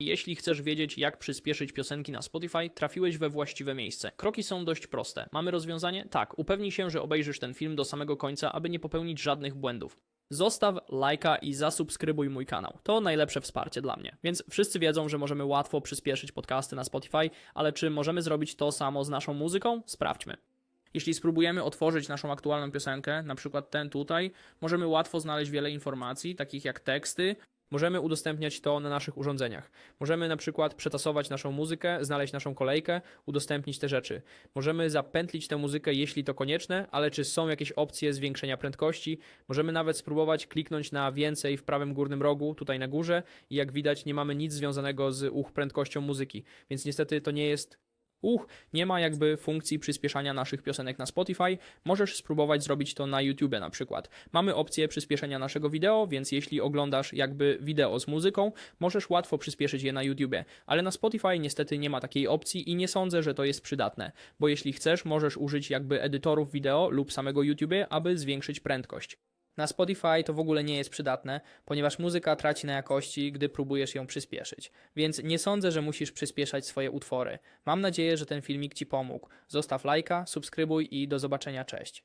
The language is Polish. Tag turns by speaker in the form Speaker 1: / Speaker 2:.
Speaker 1: Jeśli chcesz wiedzieć, jak przyspieszyć piosenki na Spotify, trafiłeś we właściwe miejsce. Kroki są dość proste. Mamy rozwiązanie? Tak. Upewnij się, że obejrzysz ten film do samego końca, aby nie popełnić żadnych błędów. Zostaw lajka i zasubskrybuj mój kanał. To najlepsze wsparcie dla mnie. Więc wszyscy wiedzą, że możemy łatwo przyspieszyć podcasty na Spotify, ale czy możemy zrobić to samo z naszą muzyką? Sprawdźmy. Jeśli spróbujemy otworzyć naszą aktualną piosenkę, na przykład ten tutaj, możemy łatwo znaleźć wiele informacji, takich jak teksty. Możemy udostępniać to na naszych urządzeniach. Możemy na przykład przetasować naszą muzykę, znaleźć naszą kolejkę, udostępnić te rzeczy. Możemy zapętlić tę muzykę, jeśli to konieczne, ale czy są jakieś opcje zwiększenia prędkości? Możemy nawet spróbować kliknąć na więcej w prawym górnym rogu, tutaj na górze i jak widać nie mamy nic związanego z uch prędkością muzyki, więc niestety to nie jest Uch, nie ma jakby funkcji przyspieszania naszych piosenek na Spotify. Możesz spróbować zrobić to na YouTube na przykład. Mamy opcję przyspieszenia naszego wideo, więc jeśli oglądasz jakby wideo z muzyką, możesz łatwo przyspieszyć je na YouTube. Ale na Spotify niestety nie ma takiej opcji i nie sądzę, że to jest przydatne, bo jeśli chcesz, możesz użyć jakby edytorów wideo lub samego YouTube, aby zwiększyć prędkość. Na Spotify to w ogóle nie jest przydatne, ponieważ muzyka traci na jakości, gdy próbujesz ją przyspieszyć. Więc nie sądzę, że musisz przyspieszać swoje utwory. Mam nadzieję, że ten filmik Ci pomógł. Zostaw lajka, subskrybuj i do zobaczenia, cześć.